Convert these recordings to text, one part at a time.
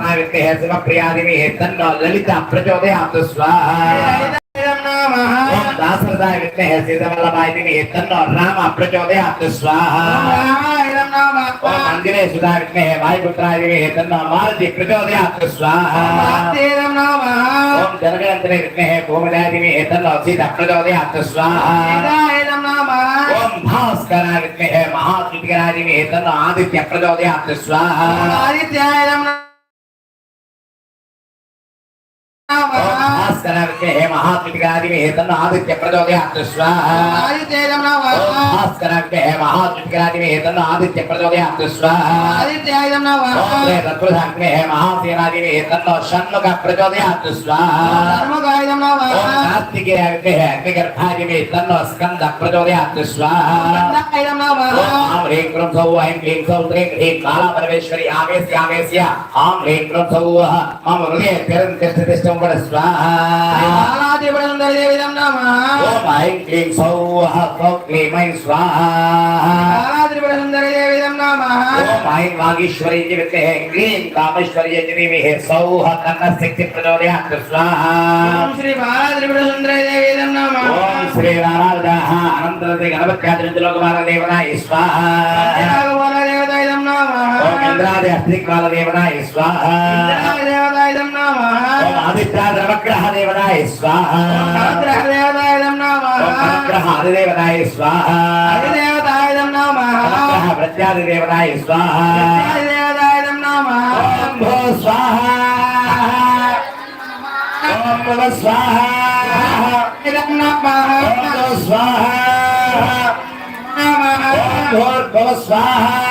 सुधा विद्महे शिवप्रियादिमे तन्नो ललिता प्रचोदयात् स्वाहा ओम दासरथाय विद्महे सीतावल्लभाय दिमे तन्नो राम प्रचोदयात् स्वाहा ओम मंदिरे सुधा विद्महे वायुपुत्राय दिमे तन्नो मारुति प्रचोदयात् स्वाहा ओम जनगणन्तरे विद्महे भूमिदाय दिमे तन्नो सीता प्रचोदयात् स्वाहा ओम भास्कराय विद्महे महात्रिकराय दिमे तन्नो आदित्य प्रचोदयात् स्वाहा ओम भास्कराय 晚安。भास्करर्के महात्मिकादिमे तन्न आदित्य प्रचोदयात् स्वाहा। भास्करर्के महात्मिकादिमे तन्न आदित्य प्रचोदयात् स्वाहा। तत्प्रधाग्ने महासेनादिमे तन्न षण्मुख प्रचोदयात् स्वाहा। कार्तिकेयर्के अग्निगर्भादिमे तन्न स्कन्द प्रचोदयात् स्वाहा। आं ह्रीं क्रूं सौ ऐं क्लीं सौ त्रीं ह्रीं कालापरमेश्वरी आवेश्यावेश्य आं ह्रीं क्रूं सौ मम हृदये तिरं तिष्ठतिष्ठं स्वाहा। దేవతం నమ ఓం ఐం క్లీం సౌహ క్లౌం క్లీమై స్వాహ దేవతం నమ ఓం ఐం వాగీశ్వరి విద్మహే శ్రీ బాలాద్రిపురసుందరాయ దేవతం స్వాహ. దేవతాయుధం నమ ఓం ఆదిత్యాది నవగ్రహ దేవనాయ స్వాహ భద్ర దేవతాయుధం నమ ఓం నవగ్రహ అధిదేవనాయ స్వాహ దేవతాయుధం నమ నవగ్రహ ప్రత్యాది దేవనాయ స్వాహ దేవతాయుధం నమ ఓం భో స్వాహ ఓం భవ స్వాహ ఇదం నమ ఓం భో స్వాహ ఓం భోర్భవ స్వాహ ఇదం నమ దేవత పూర్ణామృత ముహూర్తాని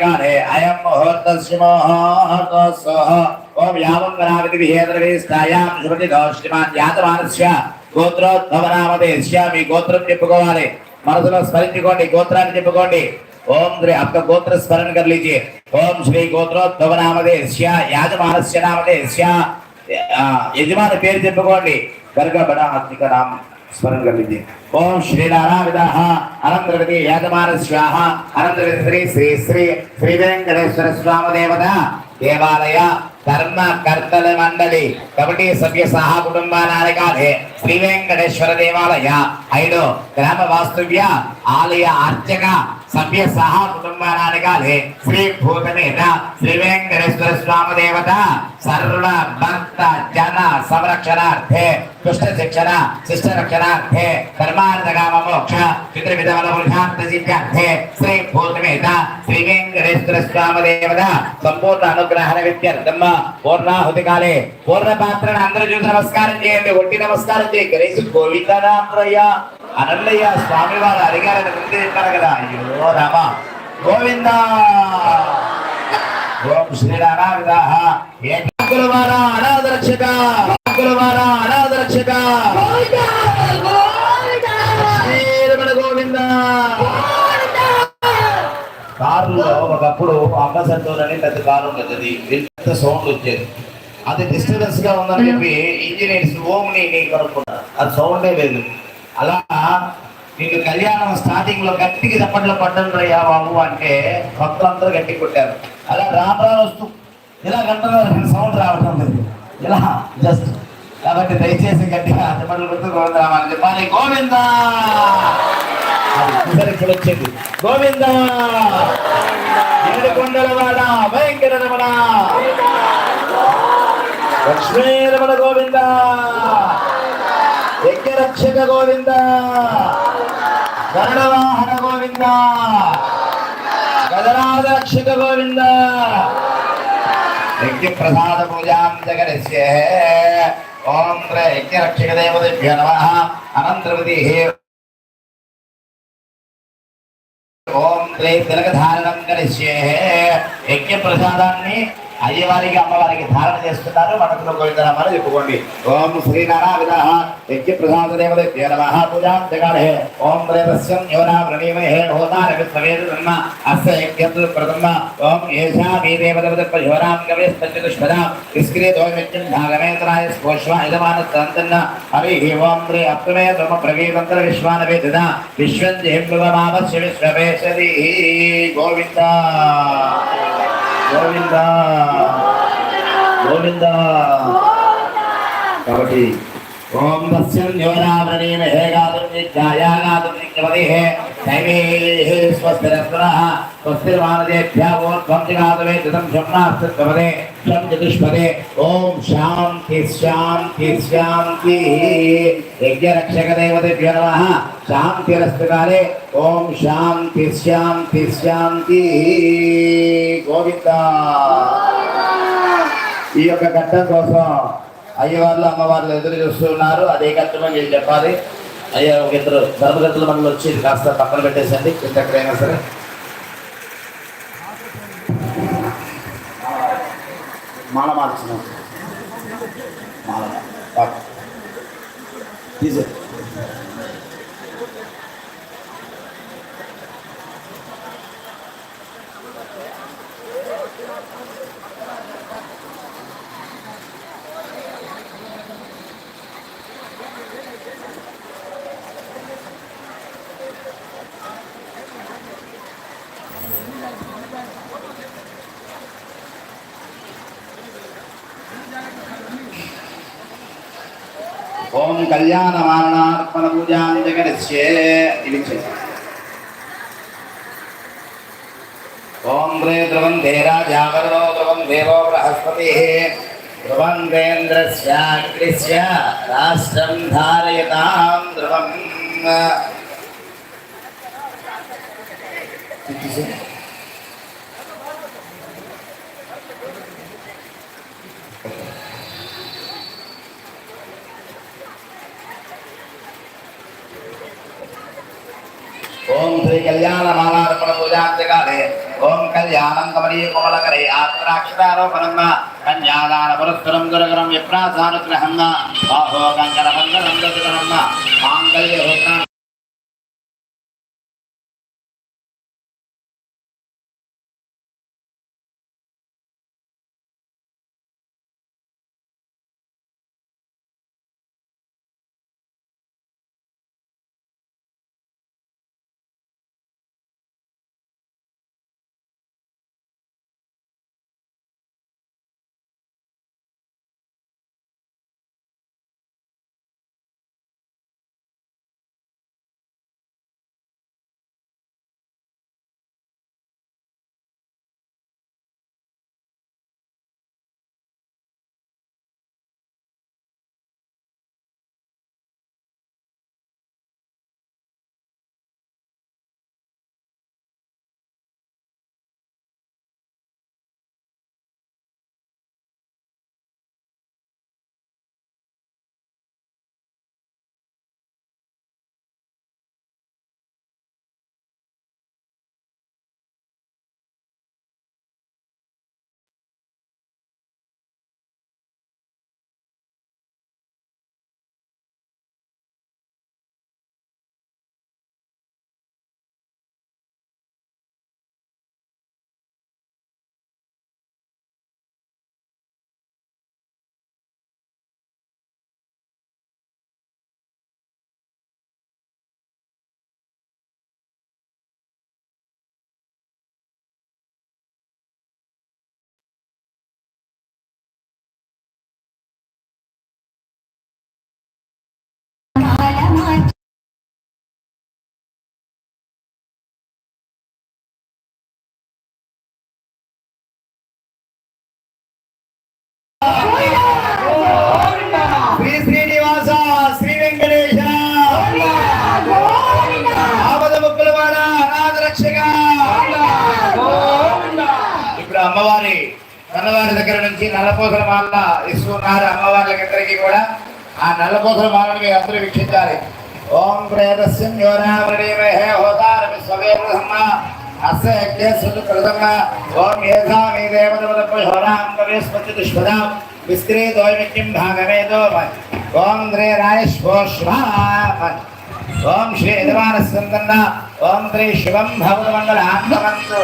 కాలే అయం ముహూర్తస్య ముహూర్తస్సోహ ఓం యావం గణాపతి విహేంద్రవేస్తాయాం శుభతి దోష్టిమాన్ యాతమానస్య గోత్రోద్భవనామదేశ్య మీ గోత్రం చెప్పుకోవాలి మనసులో స్మరించుకోండి గోత్రాన్ని చెప్పుకోండి ఓం శ్రీ అప్ప గోత్ర స్మరణ कर लीजिए ఓం శ్రీ గోత్రోద్భవ నామదేశ్య యాజమానస్య నామదేశ్య ఆ, యజమాని పేరు చెప్పుకోండి గర్గ బడ ఆత్మిక నామ స్మరణ లభింది ఓం శ్రీరామవిదాహ అనంతరవతి యాజమాన స్వాహ అనంతరవతి శ్రీ శ్రీ శ్రీ శ్రీ వెంకటేశ్వర స్వామి దేవత దేవాలయ ధర్మ కర్తల మండలి కమిటీ సభ్య సహా కుటుంబ నాయకాలే శ్రీ వెంకటేశ్వర దేవాలయ ఐదు గ్రామ వాస్తువ్య ఆలయ అర్చక సభ్య సహా నాయకాలే శ్రీ భూతమేత శ్రీ వెంకటేశ్వర స్వామి దేవత సర్వ భక్త జన సంరక్షణార్థే దుష్ట శిక్షణ శిష్ట రక్షణార్థే ధర్మార్థ కామ మోక్ష పితృవిధవల పురుషార్థ సిద్ధ్యార్థే శ్రీ భూతమేత శ్రీ వెంకటేశ్వర స్వామదేవత సంపూర్ణ అనుగ్రహణ విద్యార్థమ్మ పూర్ణాహుతి కాలే పూర్ణ పాత్రను అందరూ చూసి నమస్కారం చేయండి ఒట్టి నమస్కారం చేయి. గణేష్ గోవిందరామయ్య అనల్లయ్య స్వామి వారు అడిగారని ముందు చెప్పారు కదా. అయ్యో రామ. గోవింద. ఓం శ్రీరామావిదాహ ఏకాకులవార అనాథ గోవింద. కారులో ఒకప్పుడు అంబసంటూర్ అని పెద్ద కారు ఉండేది. ఎంత సౌండ్ వచ్చేది. అది డిస్టర్బెన్స్గా ఉందని చెప్పి ఇంజనీర్స్ ఓమ్ని కనుక్కున్నారు. అది సౌండే లేదు అలా నీకు కళ్యాణం స్టార్టింగ్లో గట్టికి చప్పట్లో పడ్డం రయ్యా బాబు అంటే భక్తులందరూ గట్టి కొట్టారు. అలా రాను వస్తూ ఇలా గంటలో సౌండ్ రావటం లేదు. ఇలా జస్ట్ కాబట్టి దయచేసి గట్టిగా చప్పట్లు కొడుతూ గోవిందరామని చెప్పాలి. గోవింద! అది ఇప్పుడు వచ్చింది. గోవింద! ఏడుకొండలవాడ భయంకర రమణ. లక్ష్మీ రమణ గోవింద! యజ్ఞరక్షక గోవింద! గరుడవాహన గోవింద! గదరాజ రక్షక గోవింద! యజ్ఞ ప్రసాద పూజాం జగరస్య ఓం త్ర యజ్ఞ నమ. అనంతరవతి ఓం త్రై తిలకధారణం ధారణం యజ్ఞ ప్రసాదాన్ని అయ్యవారికి అమ్మవారికి ధారణ చేస్తున్నారు. మనకులో గోవిందనామాలు చెప్పుకోండి. ఓం శ్రీనారాయణ యజ్ఞ ప్రసాద దేవదే నమ. పూజాం జగాడే ఓం దేవస్యం యోనా ప్రణీమహే హోతార విశ్వవేద బ్రహ్మ అస్య యజ్ఞం ప్రథమ. ఓం ఏషా మీ దేవదేవత పరిహోరాం కవే పంచదుష్పదాం ఇస్క్రే దోమిత్యం భాగమేతరాయ స్పోష్వ యజమాన సంతన్న హరి ఓం రే అప్రమే తమ ప్రవేదంతర విశ్వానవే దదా విశ్వం జేంబువమావస్య విశ్వవేశది గోవింద గోవింద. గోవింద. కాబట్టి ఓం దస్యం న్యూనావరణీమహే గాతుం నిత్యాయా గాతుం నిత్యవదేహే దైవేః స్వస్తిరస్వరः స్వస్తిర్వానదేభ్యः ఊర్ధ్వం జగాతవే ధృతం శమ్నాస్తత్వదే శం చతుష్పదే ఓం శాంతి శాంతి శాంతి యజ్ఞరక్షకదేవతేభ్యో నమః శాంతిరస్తు కాలే ఓం శాంతి శాంతి శాంతి గోవింద ఈ యొక్క ఘట్టం కోసం అయ్యవార్లు అమ్మవార్లు ఎదురు చూస్తున్నారు అదే ఘట్టం చెప్పి చెప్పాలి. అయ్యా ఒక ఇద్దరు ధర్మగతుల మనలో వచ్చి కాస్త పక్కన పెట్టేసండి. ఎక్కడైనా సరే. మాల మార్చిన మాల. తీసే పూజాం జగరిష్యే ఇది చేసి ఓం రే ధ్రువం దే రాజావరో ధ్రువం దేవో బృహస్పతి ధ్రువందేంద్రస్యాగ్నిస్య రాష్ట్రం ధారయతాం ధ్రువం ఓం శ్రీ కళ్యాణ మాలార్పణ పూజాంతకాలే ఓం కళ్యాణం కమలీ కోమలకరే. ఆత్రాక్షరారోపణం కన్యాదాన పురస్కరం గురగరం విప్రాసానుగ్రహం బాహో కంకర మంగళం దురగరం మాంగళ్య దగ్గర నుంచి నల్లపోసల మాల ఇస్తున్నారు అమ్మవార్లకందరికీ కూడా. ఆ నల్లపోసల మాలను మీరు అందరూ వీక్షించాలి. ఓం ప్రేతస్యం ఓం ఓం శ్రీ ఓం శ్రీ ఓం శివం భవతమంగళ ఆత్మవంతు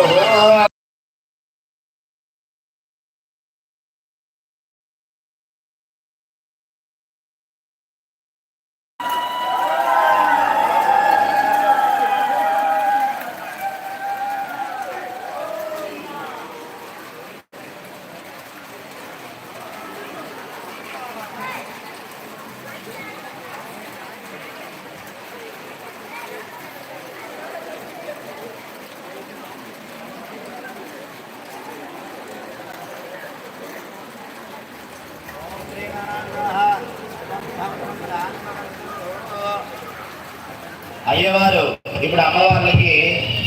అయ్యవారు. ఇప్పుడు అమ్మవార్లకి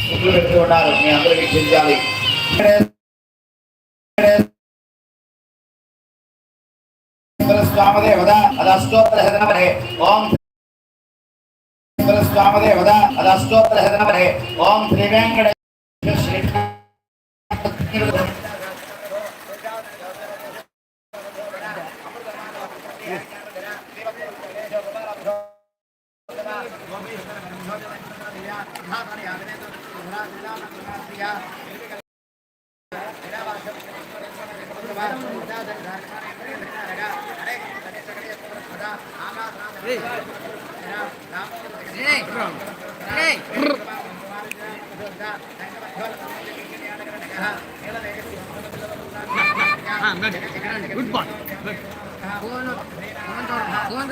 సుట్లు పెట్టి ఉన్నారు. మీ అందరూ వీక్షించాలి స్వామదేవద అదష్టోత్తరహదనమరే ఓం స్వామదేవద అదష్టోత్తరహదనమరే ఓం శ్రీ వెంకటేశ్వర శ్రీ గుడ్ బాయ్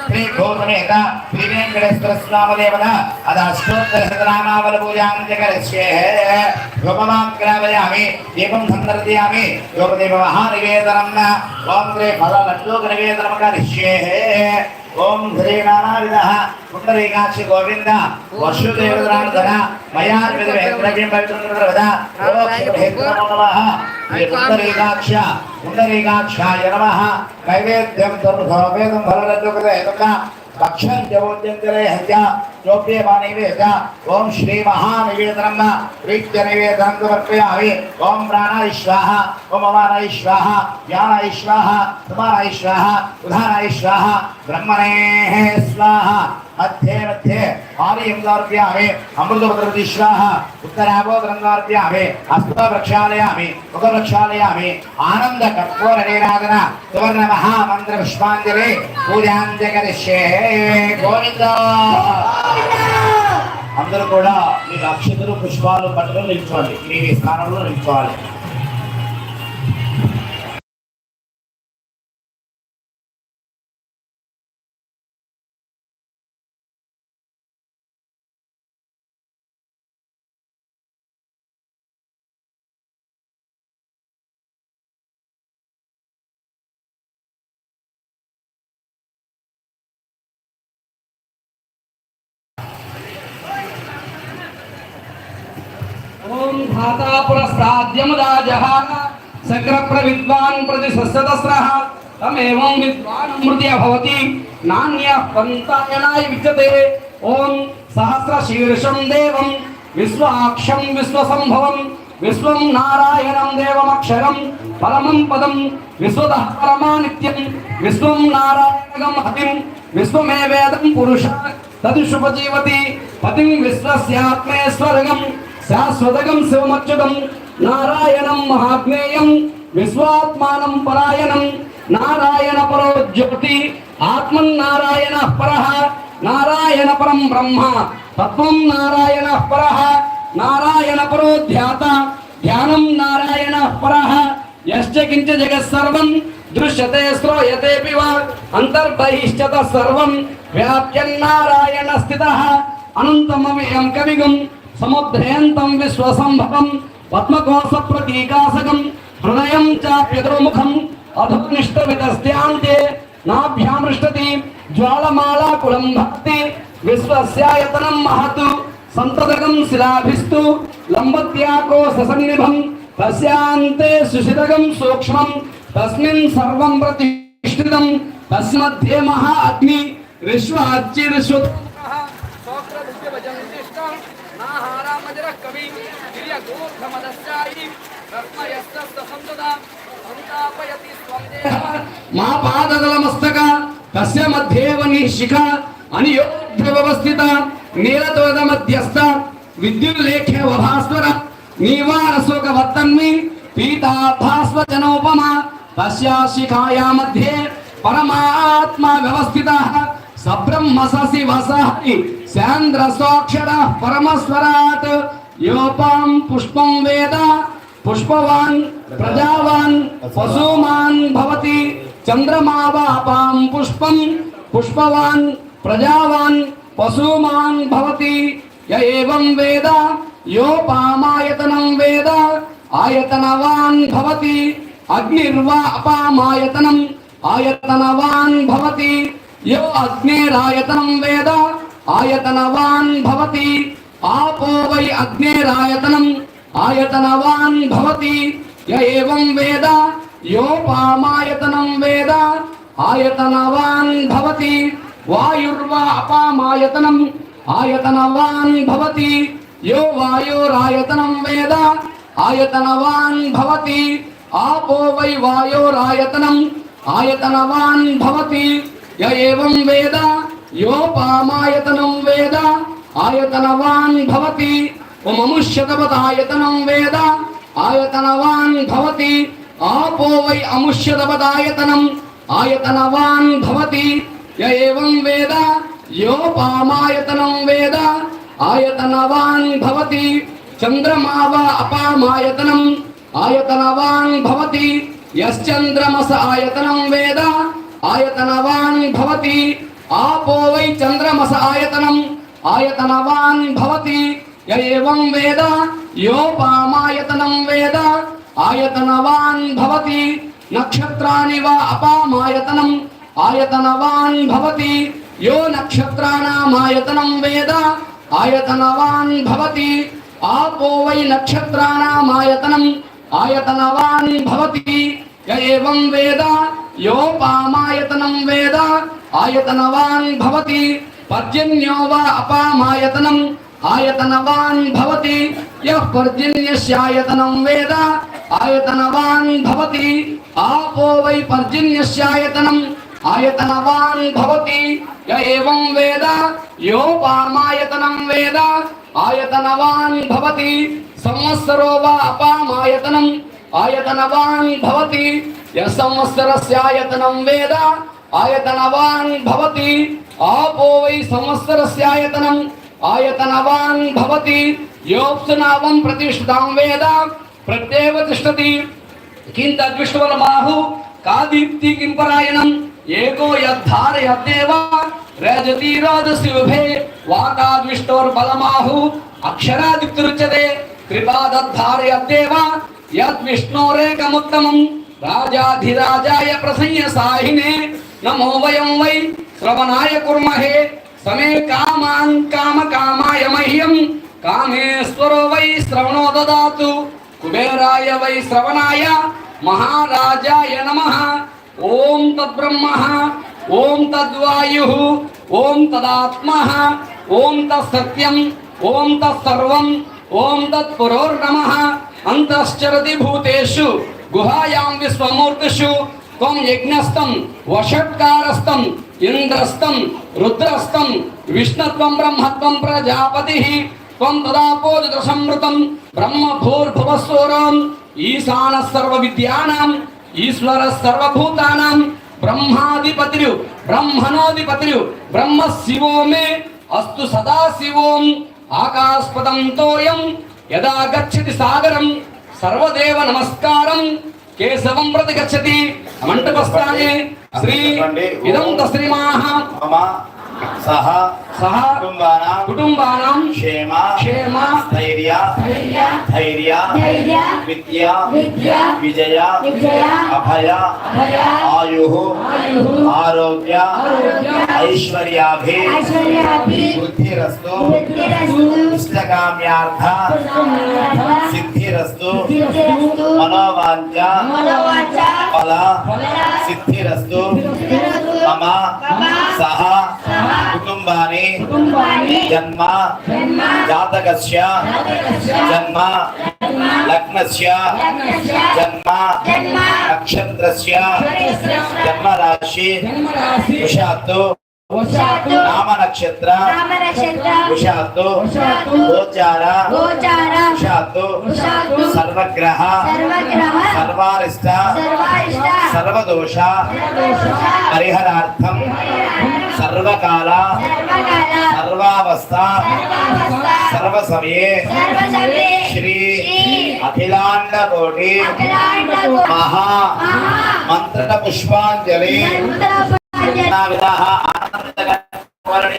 శ్రీ గోతమేత శ్రీ వెంకటేశ్వర స్వామదేవన అది అష్టోత్తర శతనామావల పూజాం జగరస్యే యోగమాం గ్రావయామి దీపం సందర్శయామి యోగదేవ మహానివేదనం ఓం శ్రీ ఫల లడ్డూక నివేదనం కరిష్యే. ఓం శ్రీ నానావిధ పుండరీకాక్షి గోవింద వసుదేవధర మయా విధ వేంద్రజం పవిత్రవద పుండరీకాక్ష పుండరీకాక్షాయ నమ నైవేద్యం సర్వవేదం ఫలరజోగద భక్ష్యం జవోద్యంజలే హత్య చోప్యమానైవేద ఓం శ్రీ మహానివేదనం ప్రీత్య నివేదనం సమర్పయామి ఓం ప్రాణాయ స్వాహ ఓం అమానాయ స్వాహ జ్ఞానాయ స్వాహ సమానాయ స్వాహ ఉదానాయ స్వాహ బ్రహ్మణే స్వాహ మధ్యే మధ్యే ఆర్యం దార్ప్యామి అమృతభద్రవతి స్వాహ ఉత్తరాభోదరం దార్ప్యామి హస్త ప్రక్షాళయామి ముఖ ప్రక్షాళయామి ఆనంద కర్పూర నీరాధన సువర్ణ మహామంత్ర పుష్పాంజలి పూజాంజకరిష్యే గోవింద అందరూ కూడా మీ అక్షతలు పుష్పాలు పట్టుకొని నిల్చోండి. మీ మీ స్థానంలో నిల్చోవాలి. ఓం ధాతా పురస్తాద్యముదాజః సక్ర ప్రవిద్వాన్ ప్రతి సస్యదస్రః తమేవం విద్వాన్ మృతి భవతి నాణ్య పంతాయనాయ విద్యతే ఓం సహస్ర శీర్షం దేవం విశ్వాక్షం విశ్వసంభవం విశ్వం నారాయణం దేవమక్షరం పరమం పదం విశ్వతః పరమా నిత్యం విశ్వం నారాయణగం హతిం విశ్వమేవేదం పురుష తదుషుపజీవతి శాశ్వతకం విశ్వస్యాత్మేశ్వరగం శివమచ్యుతం. నారాయణం మహాత్మేయం. విశ్వాత్మానం పరాయణం. నారాయణ పరో జ్యోతి ఆత్మన్నారాయణ పర. నారాయణ పరం బ్రహ్మ. తత్వం నారాయణ పర. నారాయణ పరో ధ్యాత ధ్యానం నారాయణ పర. యశ్చకించ జగత్సర్వం దృశ్యతే శ్రోయతేపి వా. అంతర్బహిష్యత సర్వం. వ్యాప్యన్నారాయణ స్థిత. అనంతమయం కవిగం. సముద్రయంతం విశ్వసంభవం పద్మకోశ ప్రతీకాసకం హృదయం చాప్యదుర్ముఖం అధునిష్టవిదస్యాంతే నాభ్యామృష్టతి జ్వాలమాలాకులం భక్తి విశ్వస్యాయతనం మహత్ సంతదగం శిలాభిస్తు లంబత్యాకోశ సన్నిభం తస్యాంతే సుషితగం సూక్ష్మం తస్మిన్ సర్వం ప్రతిష్ఠితం తస్మధ్యే మహా అగ్ని విశ్వాచ్చిర్శ్వ నాహారామజర కవి దీర్ఘమదస్యాయి రత్నయస్తస్త సంతదా సంతాపయతి స్వం దేహ మా పాదదల మస్తక తస్య మధ్యేవ నిశిఖ అనియోధ్య వ్యవస్థిత నీలతోద మధ్యస్థ విద్యుల్లేఖ్య భాస్వర నీవార శోక వర్తన్మి పీతాభాస్వజనోపమ తస్యా శిఖాయా మధ్యే పరమాత్మా వ్యవస్థిత సబ్రహ్మ ససి వసహి శాంద్ర సోక్షర పరమస్వరాట్ యోపాం పుష్పం వేద పుష్పవాన్ ప్రజావాన్ పశుమాన్ భవతి చంద్రమావాపాం పుష్పం పుష్పవాన్ ప్రజావాన్ పశుమాన్ భవతి య ఏవం వేద యోపామాయతనం వేద ఆయతనవాన్ భవతి అగ్నిర్వా అపామాయతనం ఆయతనవాన్ భవతి యో అగ్నేరాయతనం వేద ఆయతనవాన్ భవతి ఆపో వై అగ్నేరాయతనం ఆయతనవాన్ భవతి య ఏవం వేద యోపామాయతనం వేద ఆయతనవాన్ భవతి వాయుర్వా అపామాయతనం ఆయతనవాన్ భవతి యో వాయోరాయతనం వేద ఆయతనవాన్ భవతి ఆపో వై వాయోరాయతనం ఆయతనవాన్ భవతి య ఏవం వేద యోపామాయతనం వేద ఆయతనవాన్ భవతి మముష్యతవత ఆయతనం వేద ఆయతనవాన్ భవతి ఆపో వై అముష్యతపదాయతనం ఆయతనవాన్ భవతి య ఏవం వేద యోపామాయతనం వేద ఆయతనవాన్ భవతి చంద్రమావ అపామాయతనం ఆయతనవాన్ భవతి యశ్చంద్రమస ఆయతనం వేద ఆయతనవాన్ భవతి ఆపో వై చంద్రమస ఆయతనం ఆయతనవాన్ భవతి ఏం వేద యోపామాయతనం వేద ఆయతనవాన్ భవతి నక్షత్రాని వా అపామాయతనం ఆయతనవాన్ భవతి యో నక్షత్రాణామాయతనం వేద ఆయతనవాన్ భవతి ఆపో వై నక్షత్రాణామాయతనం ఆయతనవాన్ భవతి ఏం వేద యోపామాయతనం వేద ఆయతనవాన్ భవతి పర్జన్యో వా అపామాయతనం ఆయతనవాన్ భవతి యః పర్జన్యస్యాయతనం వేద ఆయతనవాన్ భవతి ఆపో వై పర్జన్యస్యాయతనం ఆయతనవాన్ భవతి య ఏవం వేద యోపామాయతనం వేద ఆయతనవాన్ భవతి సంవత్సరో వా అపామాయతనం ఆయతనవాన్ భవతి య సంవత్సరస్యాయతనం వేద ఆయతనవాన్ భవతి ఆపో వై సంవత్సరస్యాయతనం ఆయతనవాన్ భవతి యోప్సునావం ప్రతిష్ఠితాం వేద ప్రత్యేవ తిష్టతి కిం తద్విష్ణువలమాహు కాదీప్తి కిం పరాయణం ఏకో యద్ధారయద్దేవ రజతి రాజసి ఉభే వాకాద్విష్ణోర్బలమాహు అక్షరాదిత్యుచ్యతే కృపాదద్ధారయద్దేవ యద్విష్ణోరేకముత్తమం రాజాధిరాజాయ ప్రసయ్య సాహినే నమో श्रवणाय कुर्महे, समे कामान काम कामाय मह्यं कामेश्वरो वै श्रवणो ददातु, कुबेराय वै श्रवणाय, महाराजाय नमः। ओम तद्ब्रह्मः ओम तद्वायुः, ॐ तदात्मः, ॐ तत्सत्यम्, ॐ तत्सर्वम्, ॐ तत्पुरोर्नमः। अन्तश्चरति भूतेषु, गुहायां विश्वमूर्तिषु, त्वं यज्ञस्थं, वषट्कारस्थं యజ్ఞస్థం వషట్కారస్థం ఇంద్రస్థం రుద్రస్థం విష్ణత్వం బ్రహ్మత్వం ప్రజాపతి. త్వం తదాపోజిత సంవృతం బ్రహ్మ భూర్భువస్వరం ఈశాన సర్వ విద్యానాం ఈశ్వర సర్వభూతానాం బ్రహ్మాధిపతిరు బ్రహ్మణోధిపతిరు బ్రహ్మ శివో మే అస్తు సదా శివోం ఆకాశపదం తోయం యదా గచ్చతి సాగరం సర్వదేవ నమస్కారం కేశవం ప్రతి గచ్చతి మంటపస్థానే శ్రీ ఇదం తశ్రీమాహ सह सह कुटुम्बानां कुटुम्बानां क्षेम क्षेम स्थैर्य स्थैर्य धैर्य धैर्य विद्या विद्या विजय विजय अभय अभय आयुः आयुः आरोग्य आरोग्य ऐश्वर्याभि ऐश्वर्याभि बुद्धिरस्तु बुद्धिरस्तु इष्टकाम्यार्थ सिद्धिरस्तु सिद्धिरस्तु मनोवाञ्चा मनोवाञ्चा फल सिद्धिरस्तु मम सह సిద్ధిరస్తు సిద్ధిరస్తు మమ మమ సహ సహ కుటుంబాని కుటుంబాని జన్మ జాతకస్య జన్మ లగ్నస్య జన్మ నక్షత్రస్య నక్షత్రస్య జన్మ రాశి జన్మరాశి వశాత్తు నక్షత్ర గోచార వశాత్తు సర్వగ్రహ సర్వారిష్ట సర్వదోష పరిహరార్థం సర్వకాల సర్వావస్థ సర్వసమయే శ్రీ అఖిలాండ కోటి మహా మహా మంత్ర పుష్పాంజలి మంత్రపుష్పాంజలి విధాః ఆనందగణవర్ణి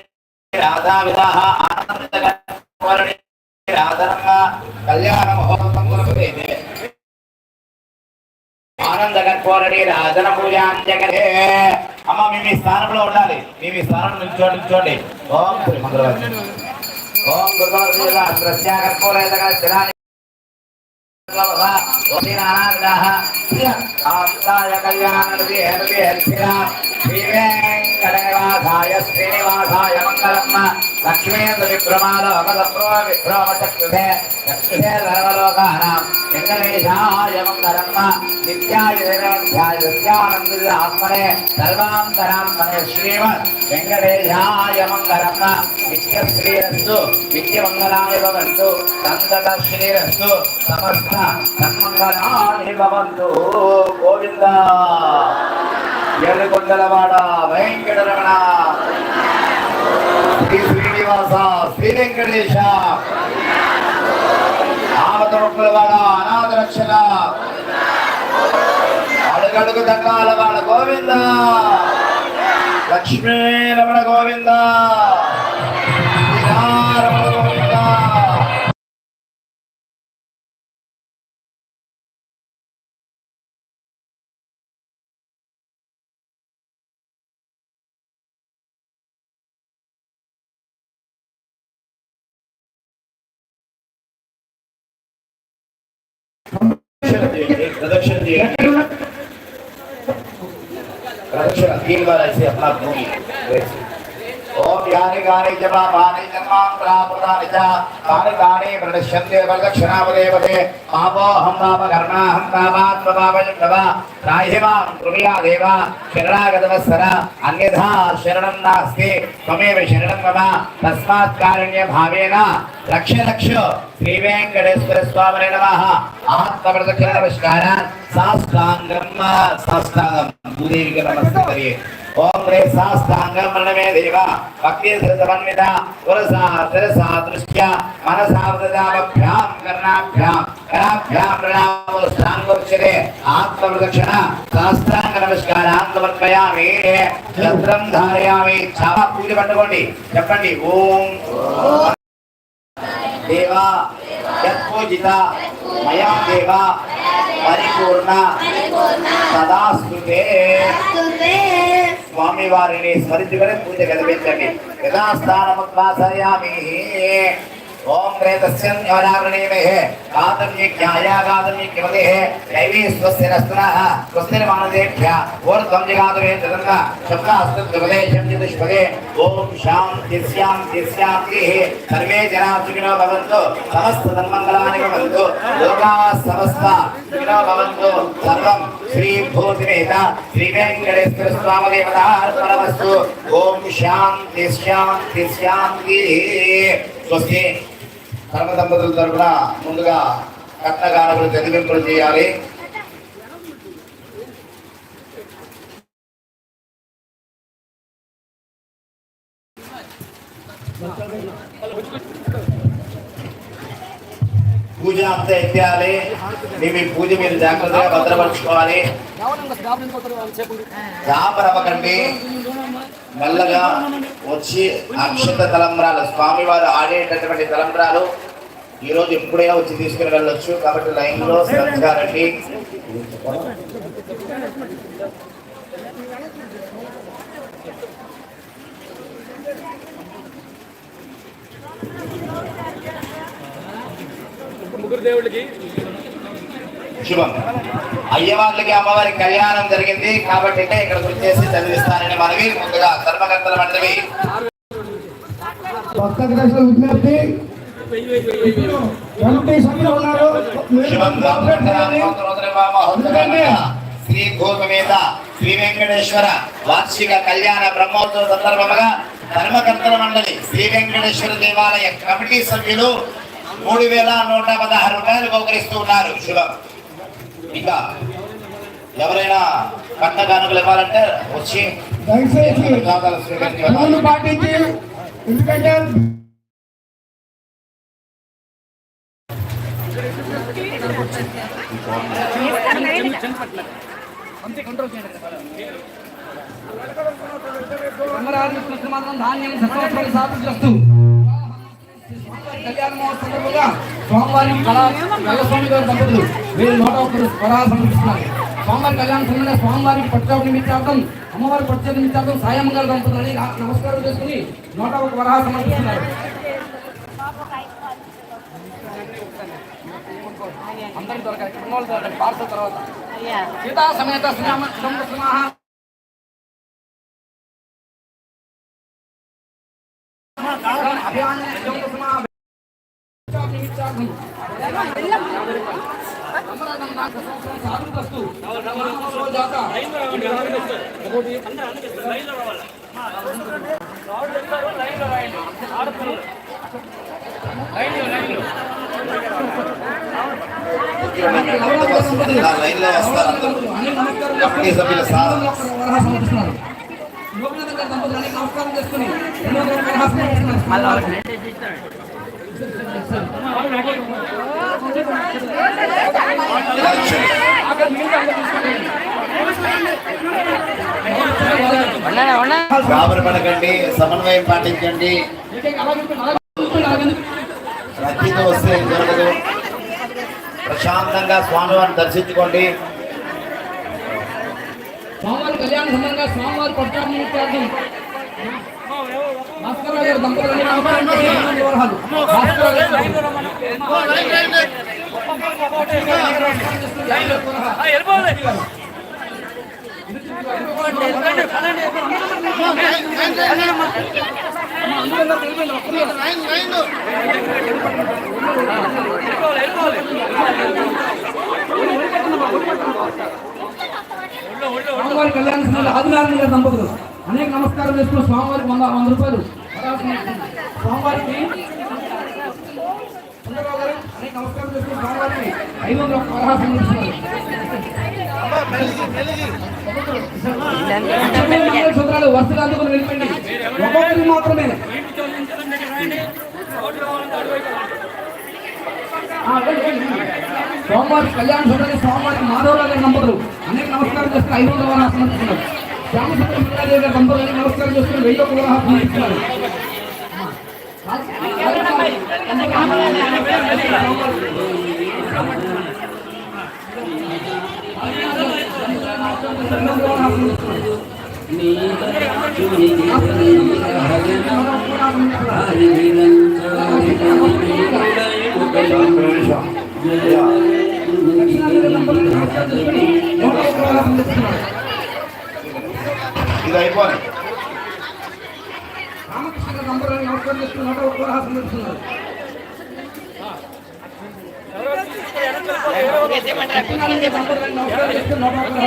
రాధావిధాః కళ్యాణ మహోత్సవం రాధన అమ్మ మీ మీ స్థానంలో ఉండాలి. మీ మీ స్థానం నిల్చోండి నిల్చోండి. ఓం శ్రీ మంగళవారం ఓం గురువారం స్థిరాని ఆప్తాయ కళ్యాణి హరి హరిరా శ్రీవేంకటనివాసాయ శ్రీనివాసాయ మంగళమ్మ లక్ష్మీంద్ర విక్రమాలోకసప్రో విక్రమచక్షుషే చక్షుషే సర్వలోకానాం వెంకటేశాయ మంగళమ్మ నిత్యాయ నిరవధ్యాయ నిత్యానంద ఆత్మనే సర్వాంతరాత్మనే శ్రీమద్ వెంకటేశాయ మంగళమ్మ నిత్య శ్రీరస్తు నిత్య మంగళాయ భవంతు సంతత ఎర్రగొండలవాడ వెంకటరమణ. శ్రీ శ్రీనివాస శ్రీ వెంకటేశ. ఆమతొక్కలవాడ అనాథ రక్షణ అడుగడుగు దండాల గోవింద. లక్ష్మీ రమణ గోవింద. రమణ గోవింద प्रदक्षिण दिए प्रदक्षिण तीन बार ऐसे अपना भूमि वैसे ओम यानि गानि जपा पानि जन्मांतरा प्रदानि च तानि तानि प्रणश्यन्ते प्रदक्षिणावदेवते पापो हम पाप कर्मा हम पापात्म पापं రాహిమాం కృపయా దేవ శరణాగతవత్సర అన్యథా శరణం నాస్తి త్వమేవ శరణం మమ తస్మాత్ కారుణ్య భావేన లక్ష లక్ష శ్రీ వెంకటేశ్వర స్వామి నమః ఆత్మప్రదక్షిణ నమస్కారాన్ సాష్టాంగం సాష్టాంగం భూదేవికి నమస్కరియే ఓం రే సాష్టాంగం కర్ణాభ్యాం ప్రాణాములు స్థానగోచరే నమస్కార ఆత్మవర్పయామి ధారయామి చాలా పూజ పట్టుకోండి చెప్పండి ఓం దేవా యత్పూజిత మయా దేవ పరిపూర్ణ సదా స్వామి వారిని స్మరించుకునే పూజ కనిపించండి యథాస్థానముద్వాసయామి ఓం ప్రేతస్యం యోనావృణీమహే గాతం యజ్ఞాయ గాతం యజ్ఞమదే దైవీ స్వస్తి నస్తునః స్వస్తిర్మానదేభ్య ఊర్ధ్వం జగాతమే తదంగ శబ్దాస్తద్విపదేశం చతుష్పదే ఓం శాంతి శాంతి శాంతి సర్వే జనా సుఖినో భవంతు సమస్త సన్మంగళాని భవంతు లోకా సమస్త సుఖినో భవంతు సర్వం శ్రీ భూతిమేత శ్రీ స్వస్తి ధర్మ దంపతుల తరపున ముందుగా కట్నగానకులు చదివింపులు చేయాలి. పూజ అంతా ఎత్తాలి మీ పూజ మీరు జాగ్రత్తగా భద్రపరచుకోవాలి. జాపరవకండి మెల్లగా వచ్చి అక్షత తలంబ్రాలు స్వామివారు ఆడేటటువంటి తలంబ్రాలు ఈరోజు ఎప్పుడైనా వచ్చి తీసుకుని వెళ్ళొచ్చు. కాబట్టి లైన్లో శ్రద్ధగా రండి. ముగ్గురు దేవుళ్ళకి శుభం. అయ్యవార్లకి అమ్మవారి కళ్యాణం జరిగింది. కాబట్టి ఇక్కడికి వచ్చేసి చదివిస్తానని మనవి. ముందుగా ధర్మకర్తల మండలి. భక్త విజ్ఞప్తి కమిటీ సభ్యులు ఉన్నారు. కోఆపరేట్ చేయాలి. ఎందుకంటే శ్రీ శ్రీ వెంకటేశ్వర వార్షిక కళ్యాణ బ్రహ్మోత్సవ సందర్భముగా ధర్మకర్తల మండలి శ్రీ వెంకటేశ్వర దేవాలయ కమిటీ సభ్యులు మూడు వేల నూట పదహారు రూపాయలు బహుకరిస్తూ ఉన్నారు. శుభం. ఇంకా ఎవరైనా కట్ట కానుకలు ఇవ్వాలంటే వచ్చి దయచేసి ఎందుకంటే ధాన్యం కళ్యాణ మహోత్సవం సందర్భంగా స్వామివారి కళా కళస్వామి గారి దంపతులు వీరు నూట ఒక్కరు వరాలు సమర్పిస్తున్నారు. స్వామివారి కళ్యాణ సమయంలో స్వామివారికి పట్టుకోవడం నిమిత్తార్థం అమ్మవారి పట్టుకోవడం నిమిత్తార్థం సాయమ్మ గారి దంపతులని నమస్కారం చేసుకుని నూట ఒక వరాలు సమర్పిస్తున్నారు. అందరికి దొరకాలి కుటుంబాలు దొరకాలి పార్సల్ తర్వాత. సీతా సమేత శ్రీరామ శ్రీరామ లైన్లో వస్తారు అందరూ. కమిటీ సభ్యులు సార్ నమస్కారం చేసుకుని మళ్ళీ ఇలా వచ్చేయండి. గాబరపడకండి సమన్వయం పాటించండి. రద్దీతో వస్తే జరగదు. ప్రశాంతంగా స్వామివారిని దర్శించుకోండి. స్వామివారి కళ్యాణ సందర్భంగా స్వామివారి పట్టాభి கல்யாணம் பதினாறு நம்பது నమస్కారం స్వామివారి అనేక నమస్కారం చేసుకుని స్వామివారికి వంద వంద రూపాయలు. స్వామివారికి చంద్రబాబు గారు అనేక నమస్కారం చేసుకుని స్వామివారికి ఐదు వందల ఒక్క వరాలు సమర్పిస్తున్నారు. వరుసగా అందుకుని వెళ్ళిపోయింది. ఒక్కొక్కరికి మాత్రమే. సోమవారి కళ్యాణ సోదరి సోమవారికి మాధవరావు గారి అనేక నమస్కారం చేస్తే ఐదు వందల వరాలు చేస్తున్నారు శ్యామసుందర సుందరరావు గారి దంపతులు నమస్కారం చేసుకుని వెయ్యి ఒక వరాలు సమర్పిస్తున్నారు ఇది అయిపోయి. రామకృష్ణ దంపతులను నమస్కారం సమర్పిస్తున్నారు సత్యనారాయణ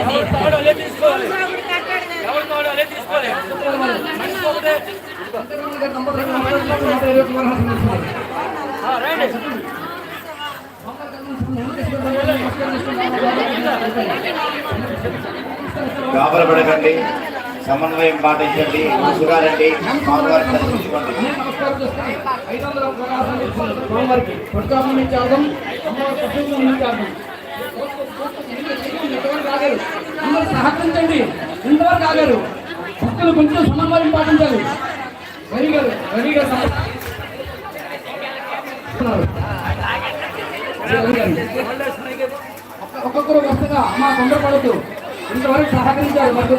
దంపతులను నమస్కారం చేసుకుని గాబరపడకండి సమన్వయం పాటించండి ముసుగారండి ఇంతవరకు అందరూ సహకరించండి. ఇంతవరకు ఆగారు భక్తులు కొంచెం సమన్వయం పాటించాలి రవి వెరీగా ఒక్కొక్కరు వస్తుగా మా తొందరపడద్దు ఇంతవరకు సహకరించారు మరి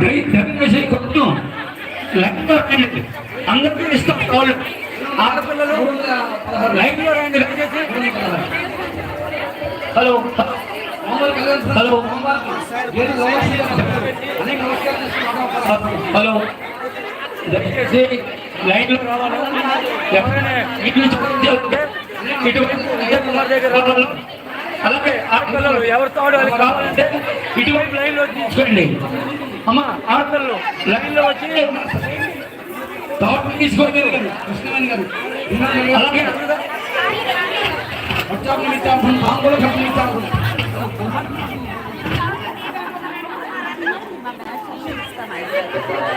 దయ దయచేసి కొంచెం లెక్క పెట్టండి. అందరికీ ఇస్తాం కావాలి ఆడపిల్లలు లైన్లో రండి. హలో. హలో. హలో. దయచేసి లైన్లో రావాలి. ఎవరైనా ఇటు నుంచి ఉంటే ఇటువైపు విజయ్ కుమార్ దగ్గర రావాలి. అలాగే ఆడపిల్లలు ఎవరితో ఆడి వాళ్ళకి కావాలంటే ఇటువైపు లైన్లో తీసుకోండి అమ్మ ఆడపిల్లలు లైన్లో వచ్చి తాడు తీసుకోండి అలాగే